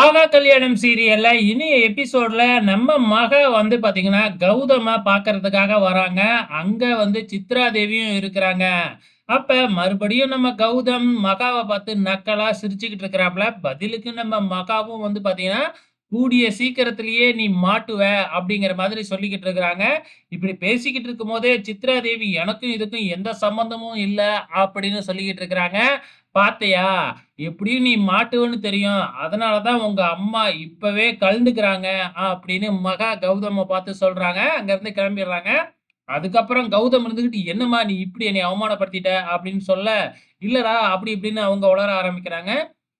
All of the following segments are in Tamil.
ஆகா கல்யாணம் சீரியல்ல இனி எபிசோட்ல நம்ம மக வந்து பாத்தீங்கன்னா கௌதம பாக்குறதுக்காக வராங்க. அங்க வந்து சித்ரா தேவியும் இருக்கிறாங்க. அப்ப மறுபடியும் நம்ம கௌதம் மகாவை பார்த்து நக்கலா சிரிச்சுக்கிட்டு இருக்கிறாப்ல பதிலுக்கு நம்ம மகாவும் வந்து பாத்தீங்கன்னா கூடிய சீக்கிரத்திலேயே நீ மாட்டுவ அப்படிங்கிற மாதிரி சொல்லிக்கிட்டு இருக்கிறாங்க. இப்படி பேசிக்கிட்டு இருக்கும் போதே சித்ரா தேவி எனக்கும் இதுக்கும் எந்த சம்பந்தமும் இல்லை அப்படின்னு சொல்லிக்கிட்டு இருக்கிறாங்க. பாத்தியா? எப்படியும் நீ மாட்டுவன்னு தெரியும். அதனாலதான் உங்க அம்மா இப்பவே கலந்துக்கிறாங்க. அப்படின்னு மகா கௌதம பார்த்து சொல்றாங்க. அங்க இருந்து கிளம்பிடுறாங்க. அதுக்கப்புறம் கௌதம் இருந்துகிட்டு என்னம்மா நீ இப்படி என்னை அவமானப்படுத்திட்ட? அப்படின்னு சொல்ல இல்லடா அப்படி இப்படின்னு அவங்க உளர ஆரம்பிக்கிறாங்க.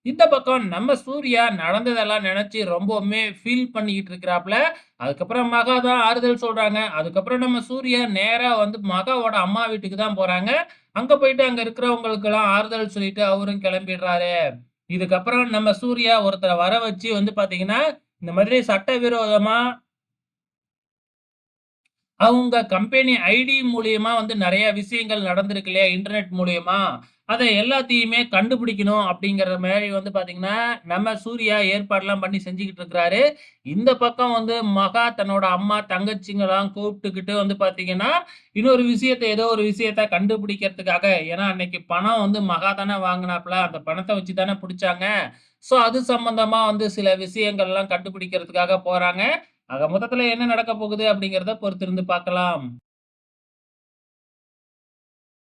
இந்த பக்கம் நம்ம சூர்யா நடந்ததெல்லாம் நினைச்சு ரொம்பவுமே ஃபீல் பண்ணிக்கிட்டு இருக்கிறாப்புல. அதுக்கப்புறம் மகா தான் ஆறுதல் சொல்றாங்க. அதுக்கப்புறம் நம்ம சூர்யா நேரா வந்து மகாவோட அம்மா வீட்டுக்கு தான் போறாங்க. அங்க போயிட்டு அங்க இருக்கிறவங்களுக்கு எல்லாம் ஆறுதல் சொல்லிட்டு அவரும் கிளம்பிடுறாரு. இதுக்கப்புறம் நம்ம சூர்யா ஒருத்தரை வர வச்சு வந்து பாத்தீங்கன்னா இந்த மாதிரி சட்டவிரோதமா அவங்க கம்பெனி ஐடி மூலியமா வந்து நிறைய விஷயங்கள் நடந்திருக்கு இல்லையா? இன்டர்நெட் மூலியமா. அதை எல்லாத்தையுமே கண்டுபிடிக்கணும் அப்படிங்கிற மாதிரி வந்து பாத்தீங்கன்னா நம்ம சூர்யா ஏற்பாடுலாம் பண்ணி செஞ்சுக்கிட்டு இருக்கிறாரு. இந்த பக்கம் வந்து மகா தன்னோட அம்மா தங்கச்சிங்கெல்லாம் கூப்பிட்டுக்கிட்டு வந்து பாத்தீங்கன்னா இன்னொரு விஷயத்த ஏதோ ஒரு விஷயத்த கண்டுபிடிக்கிறதுக்காக. ஏன்னா அன்னைக்கு பணம் வந்து மகா தானே வாங்கினாப்ல அந்த பணத்தை வச்சு தானே பிடிச்சாங்க. ஸோ அது சம்பந்தமா வந்து சில விஷயங்கள்லாம் கண்டுபிடிக்கிறதுக்காக போறாங்க. ஆக மொத்தத்துல என்ன நடக்க போகுது அப்படிங்கிறத பொறுத்திருந்து பார்க்கலாம்.